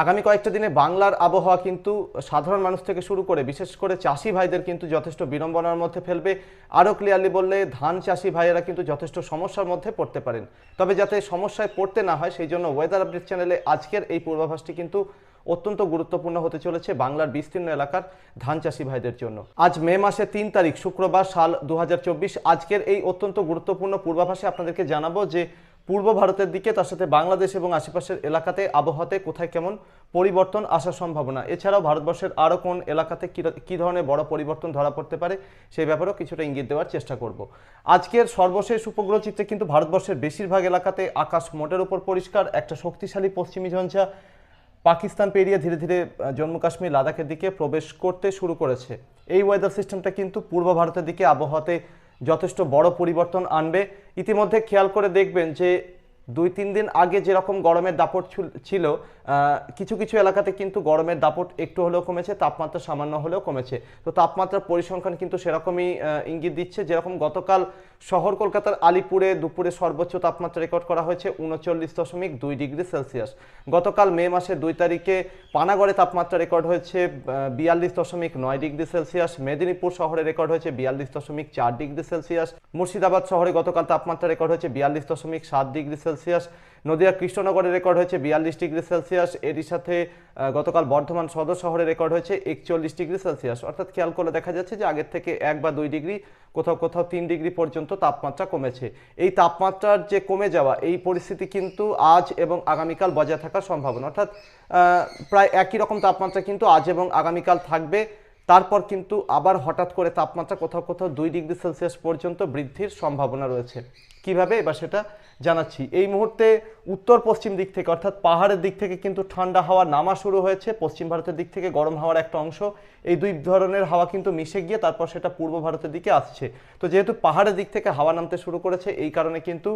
আগামী কয়েকটা দিনে বাংলার আবহাওয়া কিন্তু সাধারণ মানুষ থেকে শুরু করে, বিশেষ করে চাষি ভাইদের কিন্তু যথেষ্ট বিড়ম্বনার মধ্যে ফেলবে। আরও ক্লিয়ারলি বললে, ধান চাষি ভাইয়েরা কিন্তু যথেষ্ট সমস্যার মধ্যে পড়তে পারেন। তবে যাতে সমস্যায় পড়তে না হয়, সেই জন্য ওয়েদার আপডেট চ্যানেলে আজকের এই পূর্বাভাসটি কিন্তু অত্যন্ত গুরুত্বপূর্ণ হতে চলেছে বাংলার বিস্তীর্ণ এলাকার ধান চাষি ভাইদের জন্য। আজ মে মাসের তিন তারিখ, শুক্রবার সাল দু হাজার চব্বিশ। আজকের এই অত্যন্ত গুরুত্বপূর্ণ পূর্বাভাসে আপনাদেরকে জানাব যে পূর্ব ভারতের দিকে, তার সাথে বাংলাদেশ এবং আশেপাশের এলাকাতে আবহাওয়াতে কোথায় কেমন পরিবর্তন আসার সম্ভাবনা? এছাড়াও ভারতবর্ষের আরও কোন এলাকাতে কী- ধরনের বড় পরিবর্তন ধরা পড়তে পারে সেই ব্যাপারেও কিছুটা ইঙ্গিত দেওয়ার চেষ্টা করব। আজকের সর্বশেষ উপগ্রহ চিত্রে কিন্তু ভারতবর্ষের বেশিরভাগ এলাকাতে আকাশ মোটের উপর পরিষ্কার, একটা শক্তিশালী পশ্চিমী ঝঞ্ঝা পাকিস্তান পেরিয়ে ধীরে ধীরে জম্মু কাশ্মীর লাদাখের দিকে প্রবেশ করতে শুরু করেছে। এই ওয়েদার সিস্টেমটা কিন্তু পূর্ব ভারতের দিকে আবহাওয়াতে যথেষ্ট বড় পরিবর্তন আনবে। ইতিমধ্যে খেয়াল করে দেখবেন যে দুই তিন দিন আগে যেরকম গরমের দাপট ছুল- কিছু কিছু এলাকাতে কিন্তু গরমের দাপট একটু হলেও কমেছে, তাপমাত্রা সামান্য হলেও কমেছে। তো তাপমাত্রার পরিসংখ্যান কিন্তু সেরকমই ইঙ্গিত দিচ্ছে। যেরকম গতকাল শহর কলকাতার আলিপুরে দুপুরে সর্বোচ্চ তাপমাত্রা রেকর্ড করা হয়েছে উনচল্লিশ দশমিক দুই ডিগ্রি সেলসিয়াস। গতকাল মে মাসের দুই তারিখে পানাগড়ে তাপমাত্রা রেকর্ড হয়েছে বিয়াল্লিশ দশমিক নয় ডিগ্রি সেলসিয়াস। মেদিনীপুর শহরে রেকর্ড হয়েছে বিয়াল্লিশ দশমিক চার ডিগ্রি সেলসিয়াস। মুর্শিদাবাদ শহরে গতকাল তাপমাত্রা রেকর্ড হয়েছে বিয়াল্লিশ দশমিক সাত ডিগ্রি সেলসিয়াস। নদিয়া কৃষ্ণনগরে রেকর্ড হয়েছে বিয়াল্লিশ ডিগ্রি সেলসিয়াস। এরই সাথে গতকাল বর্ধমান সদর শহরে রেকর্ড হয়েছে একচল্লিশ ডিগ্রি সেলসিয়াস। অর্থাৎ খেয়াল করলে দেখা যাচ্ছে যে আগের থেকে এক বা দুই ডিগ্রি, কোথাও কোথাও তিন ডিগ্রি পর্যন্ত তাপমাত্রা কমেছে। এই তাপমাত্রার যে কমে যাওয়া, এই পরিস্থিতি কিন্তু আজ এবং আগামীকাল বজায় থাকার সম্ভাবনা। অর্থাৎ প্রায় একই রকম তাপমাত্রা কিন্তু আজ এবং আগামীকাল থাকবে। তারপর কিন্তু আবার হঠাৎ করে তাপমাত্রা কোথাও কোথাও দুই ডিগ্রি সেলসিয়াস পর্যন্ত বৃদ্ধির সম্ভাবনা রয়েছে। কীভাবে? এবার সেটা জানাচ্ছি। এই মুহূর্তে উত্তর পশ্চিম দিক থেকে, অর্থাৎ পাহাড়ের দিক থেকে কিন্তু ঠান্ডা হাওয়া নামা শুরু হয়েছে। পশ্চিম ভারতের দিক থেকে গরম হাওয়ার একটা অংশ। এই দুই ধরনের হাওয়া কিন্তু মিশে গিয়ে তারপর সেটা পূর্ব ভারতের দিকে আসছে। তো যেহেতু পাহাড়ের দিক থেকে হাওয়া নামতে শুরু করেছে, এই কারণে কিন্তু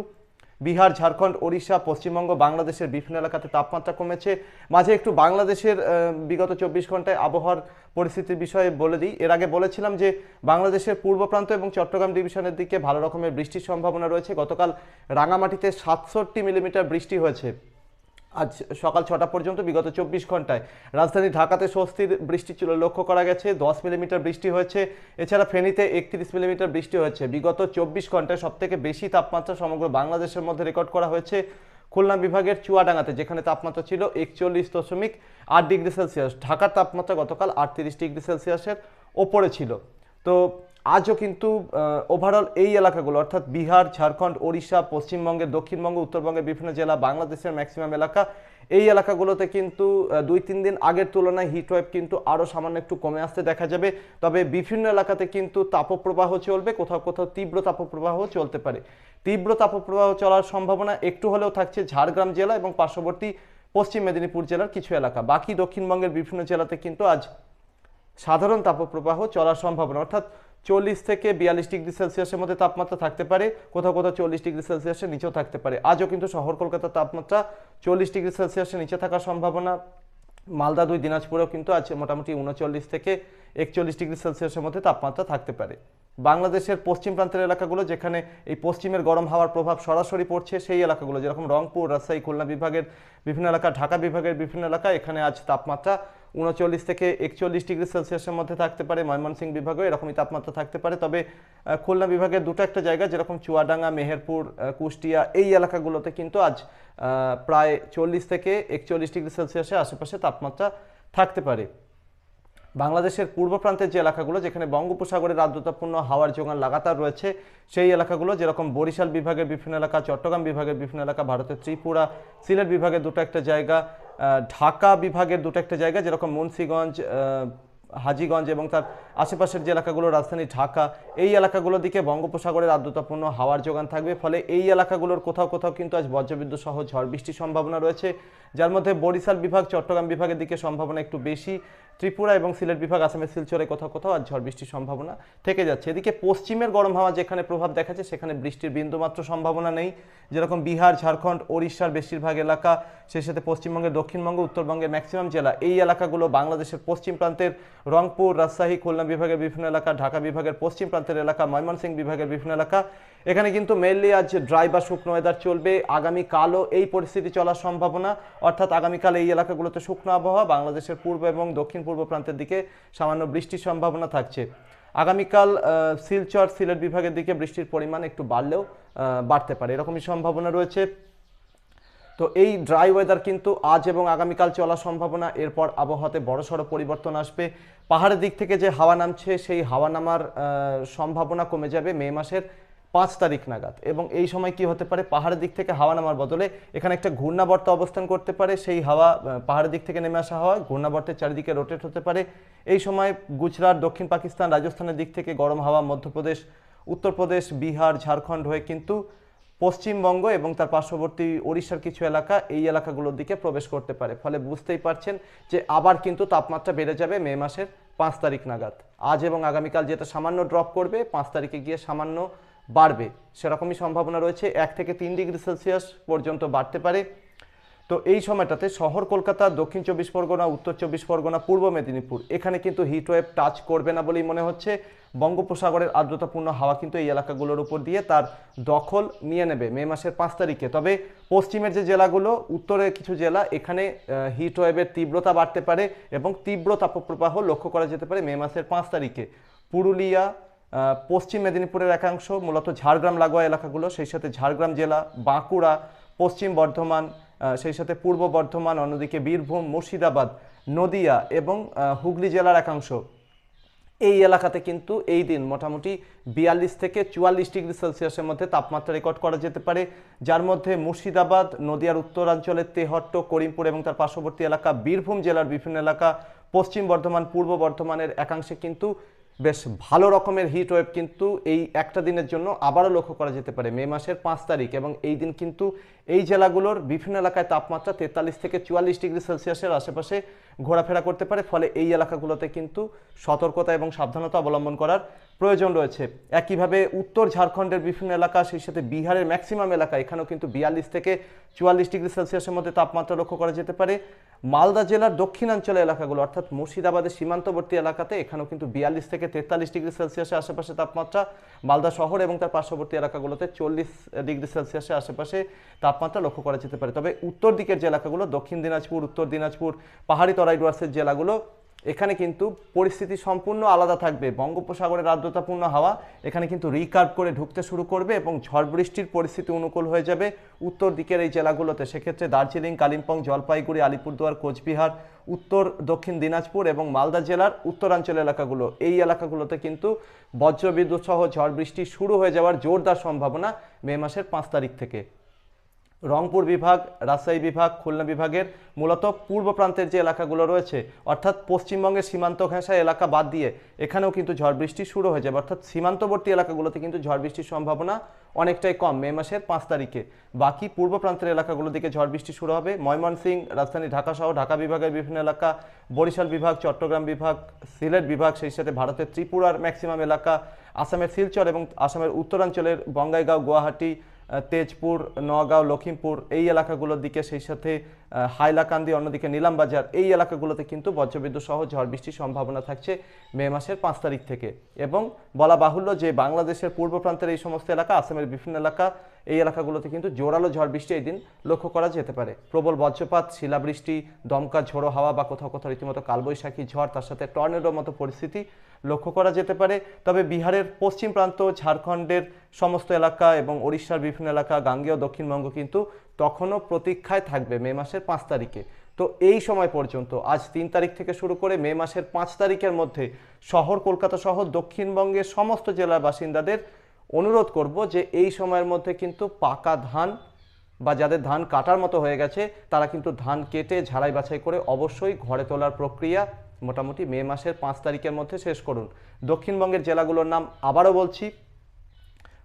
বিহার, ঝাড়খণ্ড, ওড়িশা, পশ্চিমবঙ্গ, বাংলাদেশের বিভিন্ন এলাকাতে তাপমাত্রা কমেছে। মাঝে একটু বাংলাদেশের বিগত চব্বিশ ঘন্টায় আবহাওয়ার পরিস্থিতির বিষয়ে বলে দিই। এর আগে বলেছিলাম যে বাংলাদেশের পূর্ব প্রান্ত এবং চট্টগ্রাম ডিভিশনের দিকে ভালো রকমের বৃষ্টির সম্ভাবনা রয়েছে। গতকাল রাঙামাটিতে সাতষট্টি মিলিমিটার বৃষ্টি হয়েছে। আজ সকাল ছটা পর্যন্ত বিগত চব্বিশ ঘন্টায়। রাজধানী ঢাকাতে স্বস্তির বৃষ্টি ছিল, লক্ষ্য করা গেছে, দশ মিলিমিটার বৃষ্টি হয়েছে। এছাড়া ফেনীতে একত্রিশ মিলিমিটার বৃষ্টি হয়েছে। বিগত চব্বিশ ঘন্টায় সবথেকে বেশি তাপমাত্রা সমগ্র বাংলাদেশের মধ্যে রেকর্ড করা হয়েছে খুলনা বিভাগের চুয়াডাঙ্গাতে, যেখানে তাপমাত্রা ছিল একচল্লিশ দশমিক আট ডিগ্রি সেলসিয়াস। ঢাকার তাপমাত্রা গতকাল আটত্রিশ ডিগ্রি সেলসিয়াসের ওপরে ছিল। তো আজও কিন্তু ওভারঅল এই এলাকাগুলো, অর্থাৎ বিহার, ঝাড়খণ্ড, ওড়িশা পশ্চিমবঙ্গের দক্ষিণবঙ্গ, উত্তরবঙ্গের বিভিন্ন জেলা, বাংলাদেশের ম্যাক্সিমাম এলাকা, এই এলাকাগুলোতে কিন্তু দুই তিন দিন আগের তুলনায় হিটওয়েভ কিন্তু আরও সামান্য একটু কমে আসতে দেখা যাবে। তবে বিভিন্ন এলাকাতে কিন্তু তাপপ্রবাহ চলবে, কোথাও কোথাও তীব্র তাপপ্রবাহ চলতে পারে। তীব্র তাপপ্রবাহ চলার সম্ভাবনা একটু হলেও থাকছে ঝাড়গ্রাম জেলা এবং পার্শ্ববর্তী পশ্চিম মেদিনীপুর জেলার কিছু এলাকা। বাকি দক্ষিণবঙ্গের বিভিন্ন জেলাতে কিন্তু আজ সাধারণ তাপপ্রবাহ চলার সম্ভাবনা অর্থাৎ চল্লিশ থেকে বিয়াল্লিশ ডিগ্রি সেলসিয়াসের মধ্যে তাপমাত্রা থাকতে পারে, কোথাও কোথাও চল্লিশ ডিগ্রি সেলসিয়াসের নিচেও থাকতে পারে। আজও কিন্তু শহর কলকাতার তাপমাত্রা চল্লিশ ডিগ্রি সেলসিয়াসের নিচে থাকার সম্ভাবনা মালদা দুই, দিনাজপুরেও কিন্তু আজ মোটামুটি উনচল্লিশ থেকে একচল্লিশ ডিগ্রি সেলসিয়াসের মধ্যে তাপমাত্রা থাকতে পারে। বাংলাদেশের পশ্চিম প্রান্তের এলাকাগুলো যেখানে এই পশ্চিমের গরম হাওয়ার প্রভাব সরাসরি পড়ছে, সেই এলাকাগুলো, যেরকম রংপুর, রাজশাহী, খুলনা বিভাগের বিভিন্ন এলাকা, ঢাকা বিভাগের বিভিন্ন এলাকা, এখানে আজ তাপমাত্রা উনচল্লিশ থেকে একচল্লিশ ডিগ্রি সেলসিয়াসের মধ্যে থাকতে পারে ময়মনসিংহ বিভাগেও, এরকমই তাপমাত্রা থাকতে পারে। তবে খুলনা বিভাগের দুটো একটা জায়গা, যেরকম চুয়াডাঙ্গা, মেহেরপুর কুষ্টিয়া, এই এলাকাগুলোতে কিন্তু আজ প্রায় চল্লিশ থেকে একচল্লিশ ডিগ্রি সেলসিয়াসের আশেপাশে তাপমাত্রা থাকতে পারে। বাংলাদেশের পূর্ব প্রান্তের যে এলাকাগুলো, যেখানে বঙ্গোপসাগরের আর্দ্রতাপূর্ণ হাওয়ার যোগান লাগাতার রয়েছে, সেই এলাকাগুলো, যেরকম বরিশাল বিভাগের বিভিন্ন এলাকা, চট্টগ্রাম বিভাগের বিভিন্ন এলাকা, ভারতের ত্রিপুরা, সিলেট বিভাগের দুটো একটা জায়গা ঢাকা বিভাগের দুটো একটা জায়গা, যেরকম মুন্সিগঞ্জ হাজিগঞ্জ এবং তার আশেপাশের যে এলাকাগুলো, রাজধানী ঢাকা, এই এলাকাগুলোর দিকে বঙ্গোপসাগরের আর্দ্রতাপূর্ণ হাওয়ার যোগান থাকবে। ফলে এই এলাকাগুলোর কোথাও কোথাও কিন্তু আজ বজ্রবিদ্যুৎ সহ ঝড় বৃষ্টির সম্ভাবনা রয়েছে, যার মধ্যে বরিশাল বিভাগ, চট্টগ্রাম বিভাগের দিকে সম্ভাবনা একটু বেশি। ত্রিপুরা এবং সিলেট বিভাগ, আসামের শিলচরে কোথাও কোথাও আজ ঝড় বৃষ্টির সম্ভাবনা থেকে যাচ্ছে। এদিকে পশ্চিমের গরম হাওয়া যেখানে প্রভাব দেখাচ্ছে, সেখানে বৃষ্টির বিন্দুমাত্র সম্ভাবনা নেই। যেরকম বিহার, ঝাড়খণ্ড, ওড়িশার বেশিরভাগ এলাকা, সেই সাথে পশ্চিমবঙ্গের দক্ষিণবঙ্গ, উত্তরবঙ্গের ম্যাক্সিমাম জেলা। এই এলাকাগুলো বাংলাদেশের পশ্চিম প্রান্তের রংপুর, রাজশাহী, খুলনা বিভাগের বিভিন্ন এলাকা, ঢাকা বিভাগের পশ্চিম প্রান্তের এলাকা, ময়মনসিংহ বিভাগের বিভিন্ন এলাকা। এখানে কিন্তু মেনলি আজ ড্রাই বা শুকনো ওয়েদার চলবে। আগামীকালও এই পরিস্থিতি চলার সম্ভাবনা। অর্থাৎ আগামীকাল এই এলাকাগুলোতে শুকনো আবহাওয়া, বাংলাদেশের পূর্ব এবং দক্ষিণ পূর্ব প্রান্তের দিকে সামান্য বৃষ্টির সম্ভাবনা থাকছে। আগামীকাল শিলচর সিলেট বিভাগের দিকে বৃষ্টির পরিমাণ একটু বাড়লেও বাড়তে পারে। এরকমই সম্ভাবনা রয়েছে। তো এই ড্রাই ওয়েদার কিন্তু আজ এবং আগামীকাল চলার সম্ভাবনা। এরপর আবহাওয়াতে বড়সড় পরিবর্তন আসবে। পাহাড়ের দিক থেকে যে হাওয়া নামছে, সেই হাওয়া নামার সম্ভাবনা কমে যাবে মে মাসের। পাঁচ তারিখ নাগাদ। এবং এই সময় কি হতে পারে? পাহাড়ের দিক থেকে হাওয়া নামার বদলে এখানে একটা ঘূর্ণাবর্ত অবস্থান করতে পারে। সেই হাওয়া পাহাড়ের দিক থেকে নেমে আসা হাওয়া ঘূর্ণাবর্তের চারিদিকে রোটেট হতে পারে। এই সময় গুজরাট, দক্ষিণ পাকিস্তান, রাজস্থানের দিক থেকে গরম হাওয়া মধ্যপ্রদেশ, উত্তরপ্রদেশ, বিহার, ঝাড়খণ্ড হয়ে কিন্তু পশ্চিমবঙ্গ এবং তার পার্শ্ববর্তী ওড়িশার কিছু এলাকা এই এলাকাগুলোর দিকে প্রবেশ করতে পারে। ফলে বুঝতেই পারছেন যে আবার কিন্তু তাপমাত্রা বেড়ে যাবে মে মাসের পাঁচ তারিখ নাগাদ। আজ এবং আগামীকাল যেটা সামান্য ড্রপ করবে, পাঁচ তারিখে গিয়ে সামান্য বাড়বে। সেরকমই সম্ভাবনা রয়েছে, এক থেকে তিন ডিগ্রি সেলসিয়াস পর্যন্ত বাড়তে পারে। তো এই সময়টাতে শহর কলকাতা, দক্ষিণ চব্বিশ পরগনা, উত্তর চব্বিশ পরগনা, পূর্ব মেদিনীপুর, এখানে কিন্তু হিটওয়েভ টাচ করবে না বলেই মনে হচ্ছে। বঙ্গোপসাগরের আর্দ্রতাপূর্ণ হাওয়া কিন্তু এই এলাকাগুলোর উপর দিয়ে তার দখল নিয়ে নেবে মে মাসের পাঁচ তারিখে। তবে পশ্চিমের যে জেলাগুলো, উত্তরের কিছু জেলা এখানে হিটওয়েভের তীব্রতা বাড়তে পারে এবং তীব্র তাপপ্রবাহ লক্ষ্য করা যেতে পারে মে মাসের পাঁচ তারিখে। পুরুলিয়া পশ্চিম মেদিনীপুরের একাংশ, মূলত ঝাড়গ্রাম, লাগোয়া এলাকাগুলো, সেই সাথে ঝাড়গ্রাম জেলা, বাঁকুড়া, পশ্চিম বর্ধমান সেই সাথে পূর্ব বর্ধমান, অন্যদিকে বীরভূম, মুর্শিদাবাদ, নদিয়া এবং হুগলি জেলার একাংশ। এই এলাকাতে কিন্তু এই দিন মোটামুটি বিয়াল্লিশ থেকে চুয়াল্লিশ ডিগ্রি সেলসিয়াসের মধ্যে তাপমাত্রা রেকর্ড করা যেতে পারে। যার মধ্যে মুর্শিদাবাদ, নদিয়ার উত্তরাঞ্চলের তেহট্ট, করিমপুর এবং তার পার্শ্ববর্তী এলাকা, বীরভূম জেলার বিভিন্ন এলাকা, পশ্চিম বর্ধমান, পূর্ব বর্ধমানের একাংশে কিন্তু বেশ ভালো রকমের হিট ওয়েব কিন্তু এই একটা দিনের জন্য আবারও লক্ষ্য করা যেতে পারে। মে মাসের পাঁচ তারিখ এবং এই দিন কিন্তু এই জেলাগুলোর বিভিন্ন এলাকায় তাপমাত্রা তেতাল্লিশ থেকে চুয়াল্লিশ ডিগ্রি সেলসিয়াসের আশেপাশে ঘোরাফেরা করতে পারে, ফলে এই এলাকাগুলোতে কিন্তু সতর্কতা এবং সাবধানতা অবলম্বন করার প্রয়োজন রয়েছে। একইভাবে উত্তর ঝাড়খণ্ডের বিভিন্ন এলাকা, সেই সাথে বিহারের ম্যাক্সিমাম এলাকা, এখানেও কিন্তু বিয়াল্লিশ থেকে চুয়াল্লিশ ডিগ্রি সেলসিয়াসের মধ্যে তাপমাত্রা লক্ষ্য করা যেতে পারে। মালদা জেলার দক্ষিণাঞ্চলের এলাকাগুলো, অর্থাৎ মুর্শিদাবাদের সীমান্তবর্তী এলাকাতে, এখানেও কিন্তু বিয়াল্লিশ থেকে তেতাল্লিশ ডিগ্রি সেলসিয়াসের আশেপাশে তাপমাত্রা। মালদা শহর এবং তার পার্শ্ববর্তী এলাকাগুলোতে চল্লিশ ডিগ্রি সেলসিয়াসের আশেপাশে তাপমাত্রা লক্ষ্য করা যেতে পারে। তবে উত্তর দিকের যে এলাকাগুলো, দক্ষিণ দিনাজপুর, উত্তর দিনাজপুর, পাহাড়ি তরাই ডুয়ার্সের জেলাগুলো এখানে কিন্তু পরিস্থিতি সম্পূর্ণ আলাদা থাকবে। বঙ্গোপসাগরের আর্দ্রতাপূর্ণ হাওয়া এখানে কিন্তু রিকার্ভ করে ঢুকতে শুরু করবে এবং ঝড় বৃষ্টির পরিস্থিতি অনুকূল হয়ে যাবে উত্তর দিকের এই জেলাগুলোতে। সেক্ষেত্রে দার্জিলিং, কালিম্পং, জলপাইগুড়ি, আলিপুরদুয়ার, কোচবিহার, উত্তর, দক্ষিণ দিনাজপুর এবং মালদা জেলার উত্তরাঞ্চল এলাকাগুলো। এই এলাকাগুলোতে কিন্তু বজ্রবিদ্যুৎ সহ ঝড় বৃষ্টি শুরু হয়ে যাওয়ার জোরদার সম্ভাবনা মে মাসের পাঁচ তারিখ থেকে। রংপুর বিভাগ, রাজশাহী বিভাগ, খুলনা বিভাগের মূলত পূর্ব প্রান্তের যে এলাকাগুলো রয়েছে, অর্থাৎ পশ্চিমবঙ্গের সীমান্ত ঘেঁষা এলাকা বাদ দিয়ে এখানেও কিন্তু ঝড় বৃষ্টি শুরু হয়ে যাবে। অর্থাৎ সীমান্তবর্তী এলাকাগুলোতে কিন্তু ঝড় বৃষ্টির সম্ভাবনা অনেকটাই কম মে মাসের পাঁচ তারিখে। বাকি পূর্ব প্রান্তের এলাকাগুলোর দিকে ঝড় বৃষ্টি শুরু হবে। ময়মনসিংহ, রাজধানী ঢাকা সহ ঢাকা বিভাগের বিভিন্ন এলাকা, বরিশাল বিভাগ, চট্টগ্রাম বিভাগ, সিলেট বিভাগ, সেই সাথে ভারতের ত্রিপুরার ম্যাক্সিমাম এলাকা, আসামের শিলচর এবং আসামের উত্তরাঞ্চলের বঙ্গাইগাঁও, গুয়াহাটি তেজপুর, নগাঁও লখিমপুর এই এলাকাগুলোর দিকে, সেই সাথে হাইলাকান্দি, অন্যদিকে নিলামবাজার, এই এলাকাগুলোতে কিন্তু বজ্রবিদ্যুৎ সহ ঝড় বৃষ্টির সম্ভাবনা থাকছে মে মাসের পাঁচ তারিখ থেকে। এবং বলা বাহুল্য যে বাংলাদেশের পূর্ব প্রান্তের এই সমস্ত এলাকা, আসামের বিভিন্ন এলাকা এই এলাকাগুলোতে কিন্তু জোরালো ঝড় বৃষ্টি এই দিন লক্ষ্য করা যেতে পারে। প্রবল বজ্রপাত, শিলাবৃষ্টি, দমকা, ঝোড়ো হাওয়া বা কোথাও কোথাও রীতিমতো কালবৈশাখী ঝড়, তার সাথে টর্নেডোর মতো পরিস্থিতি লক্ষ্য করা যেতে পারে। তবে বিহারের পশ্চিম প্রান্ত, ঝাড়খণ্ডের সমস্ত এলাকা এবং ওড়িশার বিভিন্ন এলাকা, গাঙ্গেয়, দক্ষিণবঙ্গ কিন্তু তখনও প্রতীক্ষায় থাকবে মে মাসের পাঁচ তারিখে। তো এই সময় পর্যন্ত, আজ তিন তারিখ থেকে শুরু করে মে মাসের পাঁচ তারিখের মধ্যে শহর, কলকাতা সহ দক্ষিণবঙ্গের সমস্ত জেলার বাসিন্দাদের অনুরোধ করব যে এই সময়ের মধ্যে কিন্তু পাকা ধান বা যাদের ধান কাটার মতো হয়ে গেছে, তারা কিন্তু ধান কেটে ঝাড়াই বাছাই করে অবশ্যই ঘরে তোলার প্রক্রিয়া মোটামুটি মে মাসের পাঁচ তারিখের মধ্যে শেষ করুন। দক্ষিণবঙ্গের জেলাগুলোর নাম আবারও বলছি।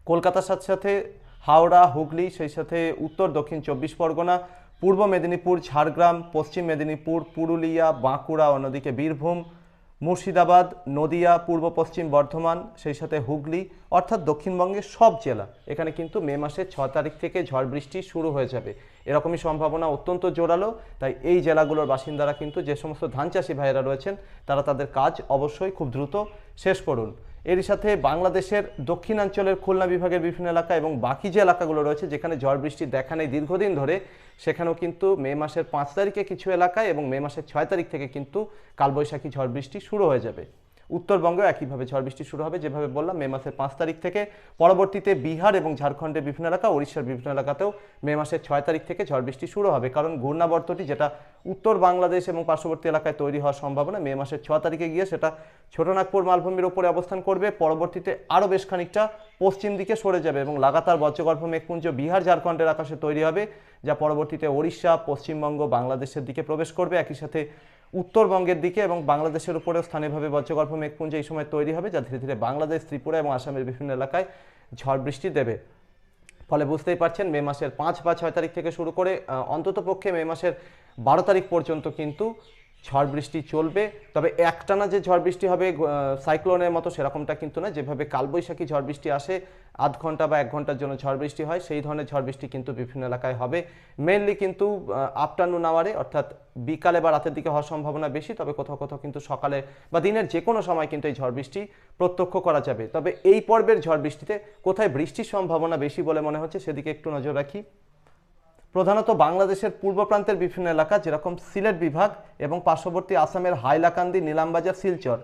কলকাতার সাথে সাথে, হাওড়া, হুগলি, সেই সাথে উত্তর, দক্ষিণ চব্বিশ পরগনা, পূর্ব মেদিনীপুর, ঝাড়গ্রাম, পশ্চিম মেদিনীপুর, পুরুলিয়া, বাঁকুড়া, অন্যদিকে বীরভূম মুর্শিদাবাদ, নদিয়া, পূর্ব পশ্চিম বর্ধমান, সেই সাথে হুগলি, অর্থাৎ দক্ষিণবঙ্গের সব জেলা। এখানে কিন্তু মে মাসের ছ তারিখ থেকে ঝড় বৃষ্টি শুরু হয়ে যাবে। এরকমই সম্ভাবনা অত্যন্ত জোরালো, তাই এই জেলাগুলোর বাসিন্দারা কিন্তু যে সমস্ত ধান চাষি ভাইয়েরা রয়েছেন, তারা তাদের কাজ অবশ্যই খুব দ্রুত শেষ করুন। এরই সাথে বাংলাদেশের দক্ষিণাঞ্চলের খুলনা বিভাগের বিভিন্ন এলাকা এবং বাকি যে এলাকাগুলো রয়েছে, যেখানে ঝড় বৃষ্টি দেখা নেই দীর্ঘদিন ধরে, সেখানেও কিন্তু মে মাসের পাঁচ তারিখে কিছু এলাকায় এবং মে মাসের ছয় তারিখ থেকে কিন্তু কালবৈশাখী ঝড় বৃষ্টি শুরু হয়ে যাবে। উত্তরবঙ্গেও একইভাবে ঝড় বৃষ্টি শুরু হবে, যেভাবে বললাম, মে মাসের পাঁচ তারিখ থেকে। পরবর্তীতে বিহার এবং ঝাড়খণ্ডের বিভিন্ন এলাকা উড়িষ্যার বিভিন্ন এলাকাতেও মে মাসের ছয় তারিখ থেকে ঝড় বৃষ্টি শুরু হবে। কারণ ঘূর্ণাবর্তটি যেটা উত্তর বাংলাদেশ এবং পার্শ্ববর্তী এলাকায় তৈরি হওয়ার সম্ভাবনা, মে মাসের ছ তারিখে গিয়ে সেটা ছোটনাগপুর মালভূমির ওপরে অবস্থান করবে। পরবর্তীতে আরও বেশ খানিকটা পশ্চিম দিকে সরে যাবে এবং লাগাতার বজ্রগর্ভ মেঘপুঞ্জ, বিহার, ঝাড়খণ্ডের আকাশে তৈরি হবে, যা পরবর্তীতে ওড়িশা, পশ্চিমবঙ্গ, বাংলাদেশের দিকে প্রবেশ করবে। একই সাথে উত্তরবঙ্গের দিকে এবং বাংলাদেশের উপরেও স্থানীয়ভাবে বজ্রগল্প মেঘপুঞ্জ এই সময় তৈরি হবে, যা ধীরে ধীরে বাংলাদেশ, ত্রিপুরা এবং আসামের বিভিন্ন এলাকায় ঝড় বৃষ্টি দেবে। ফলে বুঝতেই পারছেন, মে মাসের পাঁচ বা ছয় তারিখ থেকে শুরু করে অন্তত পক্ষে মে মাসের বারো তারিখ পর্যন্ত কিন্তু ঝড় বৃষ্টি চলবে, তবে একটানা যে ঝড় বৃষ্টি হবে সাইক্লোনের মতো সেরকমটা কিন্তু না যেভাবে কালবৈশাখী ঝড় বৃষ্টি আসে, আধ ঘণ্টা বা এক ঘণ্টার জন্য ঝড় বৃষ্টি হয়, সেই ধরনের ঝড় বৃষ্টি কিন্তু বিভিন্ন এলাকায় হবে। মেনলি কিন্তু আফটারনুন আওয়ারে অর্থাৎ বিকালে বা রাতের দিকে হওয়ার সম্ভাবনা বেশি, তবে কোথাও কোথাও কিন্তু সকালে বা দিনের যে কোনো সময় কিন্তু এই ঝড় বৃষ্টি প্রত্যক্ষ করা যাবে। তবে এই পর্বের ঝড় বৃষ্টিতে কোথায় বৃষ্টির সম্ভাবনা বেশি বলে মনে হচ্ছে, সেদিকে একটু নজর রাখি। প্রধানত বাংলাদেশের পূর্ব প্রান্তের বিভিন্ন এলাকা, যেরকম সিলেট বিভাগ এবং পার্শ্ববর্তী আসামের হাইলাকান্দি, নীলামবাজার, শিলচর।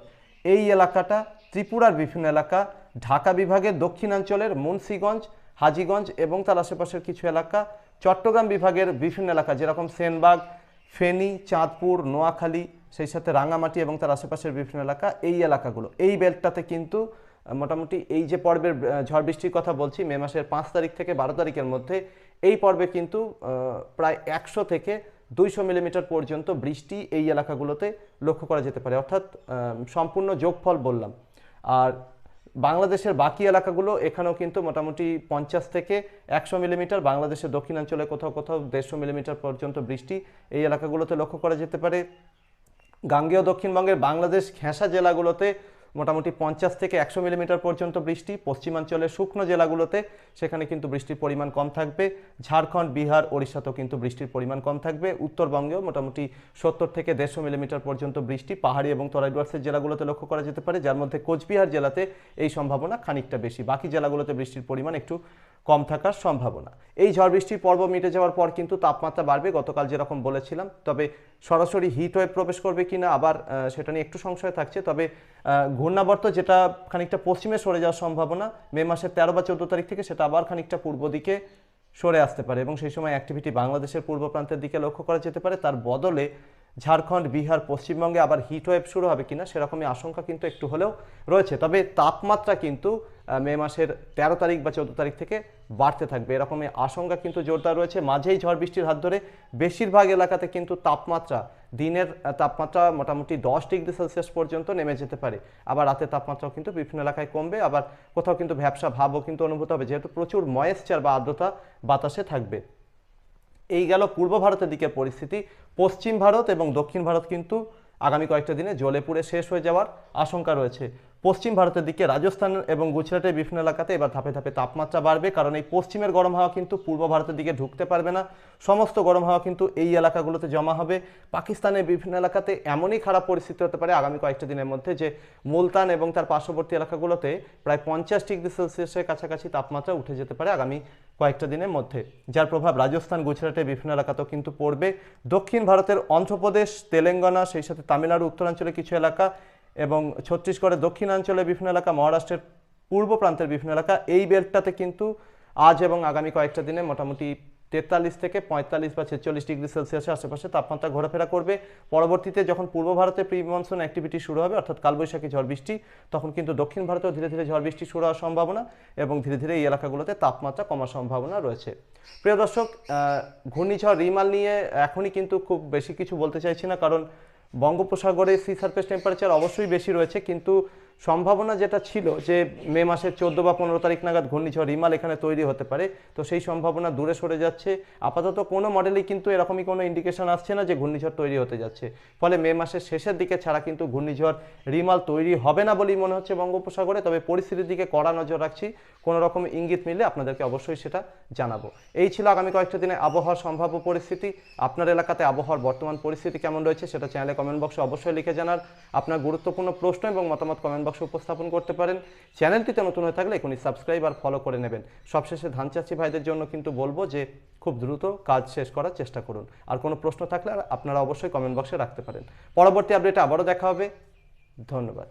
এই এলাকাটা ত্রিপুরার বিভিন্ন এলাকা, ঢাকা বিভাগের দক্ষিণাঞ্চলের মুন্সীগঞ্জ, হাজিগঞ্জ এবং তার আশেপাশের কিছু এলাকা, চট্টগ্রাম বিভাগের বিভিন্ন এলাকা, যেরকম সেনবাগ, ফেনী, চাঁদপুর, নোয়াখালী, সেই সাথে রাঙামাটি এবং তার আশেপাশের বিভিন্ন এলাকা, এই এলাকাগুলো। এই বেল্টটাতে কিন্তু মোটামুটি এই যে পর্বের ঝড় বৃষ্টির কথা বলছি, মে মাসের পাঁচ তারিখ থেকে বারো তারিখের মধ্যে এই পর্বে কিন্তু প্রায় একশো থেকে দুইশো মিলিমিটার পর্যন্ত বৃষ্টি এই এলাকাগুলোতে লক্ষ্য করা যেতে পারে। অর্থাৎ সম্পূর্ণ যোগফল বললাম। আর বাংলাদেশের বাকি এলাকাগুলো, এখানেও কিন্তু মোটামুটি পঞ্চাশ থেকে একশো মিলিমিটার। বাংলাদেশের দক্ষিণাঞ্চলে কোথাও কোথাও দেড়শো মিলিমিটার পর্যন্ত বৃষ্টি এই এলাকাগুলোতে লক্ষ্য করা যেতে পারে। গাঙ্গেয় দক্ষিণবঙ্গের বাংলাদেশ ঘেঁষা জেলাগুলোতে মোটামুটি পঞ্চাশ থেকে একশো মিলিমিটার পর্যন্ত বৃষ্টি। পশ্চিমাঞ্চলের শুকনো জেলাগুলোতে সেখানে কিন্তু বৃষ্টির পরিমাণ কম থাকবে। ঝাড়খণ্ড, বিহার, ওড়িশাতেও কিন্তু বৃষ্টির পরিমাণ কম থাকবে। উত্তরবঙ্গেও মোটামুটি সত্তর থেকে দেড়শো মিলিমিটার পর্যন্ত বৃষ্টি পাহাড়ি এবং তরাই ডুয়ার্সের জেলাগুলোতে লক্ষ্য করা যেতে পারে, যার মধ্যে কোচবিহার জেলাতে এই সম্ভাবনা খানিকটা বেশি। বাকি জেলাগুলোতে বৃষ্টির পরিমাণ একটু কম থাকার সম্ভাবনা। এই ঝড় বৃষ্টির পর্ব মিটে যাওয়ার পর কিন্তু তাপমাত্রা বাড়বে, গতকাল যেরকম বলেছিলাম। তবে সরাসরি হিট ওয়েভ প্রবেশ করবে কিনা আবার সেটা নিয়ে একটু সংশয় থাকছে। তবে ঘূর্ণাবর্ত যেটা খানিকটা পশ্চিমে সরে যাওয়ার সম্ভাবনা, মে মাসের তেরো বা চোদ্দ তারিখ থেকে সেটা আবার খানিকটা পূর্ব দিকে সরে আসতে পারে এবং সেই সময় অ্যাক্টিভিটি বাংলাদেশের পূর্ব প্রান্তের দিকে লক্ষ্য করা যেতে পারে। তার বদলে ঝাড়খণ্ড, বিহার, পশ্চিমবঙ্গে আবার হিট ওয়েভ শুরু হবে কিনা সেরকমই আশঙ্কা কিন্তু একটু হলেও রয়েছে। তবে তাপমাত্রা কিন্তু মে মাসের তেরো তারিখ বা চোদ্দ তারিখ থেকে বাড়তে থাকবে। এরকমই আশঙ্কা কিন্তু জোরদার রয়েছে। মাঝেই ঝড় বৃষ্টির হাত ধরে বেশিরভাগ এলাকাতে কিন্তু তাপমাত্রা, দিনের তাপমাত্রা মোটামুটি দশ ডিগ্রি সেলসিয়াস পর্যন্ত নেমে যেতে পারে। আবার রাতের তাপমাত্রাও কিন্তু বিভিন্ন এলাকায় কমবে। আবার কোথাও কিন্তু ভ্যাবসা ভাবও কিন্তু অনুভূত হবে। যেহেতু প্রচুর ময়েশ্চার বা আর্দ্রতা বাতাসে থাকবে। এই গেল পূর্ব ভারতের দিকে পরিস্থিতি। পশ্চিম ভারত এবং দক্ষিণ ভারত কিন্তু আগামী কয়েকটা দিনে জলে পুড়ে শেষ হয়ে যাওয়ার আশঙ্কা রয়েছে। পশ্চিম ভারতের দিকে, রাজস্থান এবং গুজরাটের বিভিন্ন এলাকাতে এবার ধাপে ধাপে তাপমাত্রা বাড়বে। কারণ এই পশ্চিমের গরম হাওয়া কিন্তু পূর্ব ভারতের দিকে ঢুকতে পারবে না। সমস্ত গরম হাওয়া কিন্তু এই এলাকাগুলোতে জমা হবে। পাকিস্তানের বিভিন্ন এলাকাতে এমনই খারাপ পরিস্থিতি হতে পারে আগামী কয়েকটা দিনের মধ্যে যে মুলতান এবং তার পার্শ্ববর্তী এলাকাগুলোতে প্রায় পঞ্চাশ ডিগ্রি সেলসিয়াসের কাছাকাছি তাপমাত্রা উঠে যেতে পারে আগামী কয়েকটা দিনের মধ্যে। যার প্রভাব রাজস্থান, গুজরাটের বিভিন্ন এলাকাতেও কিন্তু পড়বে। দক্ষিণ ভারতের অন্ধ্রপ্রদেশ, তেলেঙ্গানা, সেই সাথে তামিলনাড়ু, উত্তরাঞ্চলের কিছু এলাকা এবং ছত্তিশগড়ের দক্ষিণাঞ্চলের বিভিন্ন এলাকা, মহারাষ্ট্রের পূর্ব প্রান্তের বিভিন্ন এলাকা, এই বেল্টটাতে কিন্তু আজ এবং আগামী কয়েকটা দিনে মোটামুটি তেতাল্লিশ থেকে পঁয়তাল্লিশ বা ছেচল্লিশ ডিগ্রি সেলসিয়াসের আশেপাশে তাপমাত্রা ঘোরাফেরা করবে। পরবর্তীতে যখন পূর্ব ভারতে প্রি মনসুন অ্যাক্টিভিটি শুরু হবে, অর্থাৎ কালবৈশাখী ঝড় বৃষ্টি, তখন কিন্তু দক্ষিণ ভারতেও ধীরে ধীরে ঝড় বৃষ্টি শুরু হওয়ার সম্ভাবনা এবং ধীরে ধীরে এই এলাকাগুলোতে তাপমাত্রা কমার সম্ভাবনা রয়েছে। প্রিয় দর্শক ঘূর্ণিঝড় রিমাল নিয়ে এখনই কিন্তু খুব বেশি কিছু বলতে চাইছি না, কারণ বঙ্গোপসাগরে সি সারফেস টেম্পারেচার অবশ্যই বেশি রয়েছে কিন্তু সম্ভাবনা যেটা ছিল যে মে মাসের চোদ্দ বা পনেরো তারিখ নাগাদ ঘূর্ণিঝড় রিমাল এখানে তৈরি হতে পারে, তো সেই সম্ভাবনা দূরে সরে যাচ্ছে। আপাতত কোনো মডেলেই কিন্তু এরকমই কোনো ইন্ডিকেশন আসছে না যে ঘূর্ণিঝড় তৈরি হতে যাচ্ছে। ফলে মে মাসের শেষের দিকে ছাড়া কিন্তু ঘূর্ণিঝড় রিমাল তৈরি হবে না বলেই মনে হচ্ছে বঙ্গোপসাগরে। তবে পরিস্থিতির দিকে কড়া নজর রাখছি। কোনো রকম ইঙ্গিত মিললে আপনাদেরকে অবশ্যই সেটা জানাব। এই ছিল আগামী কয়েকটা দিনে আবহাওয়ার সম্ভাব্য পরিস্থিতি। আপনার এলাকাতে আবহাওয়ার বর্তমান পরিস্থিতি কেমন রয়েছে সেটা চ্যানেলে কমেন্ট বক্সে অবশ্যই লিখে জানার। আপনার গুরুত্বপূর্ণ প্রশ্ন এবং মতামত কমেন্ট বক্সে উপস্থাপন করতে পারেন। চ্যানেলটিতে নতুন হয়ে থাকলে এখনই সাবস্ক্রাইব আর ফলো করে নেবেন। সবশেষে ধান চাষি ভাইদের জন্য কিন্তু বলব যে, খুব দ্রুত কাজ শেষ করার চেষ্টা করুন। আর কোনো প্রশ্ন থাকলে আপনারা অবশ্যই কমেন্ট বক্সে রাখতে পারেন। পরবর্তী আপডেটে আবারও দেখা হবে। ধন্যবাদ।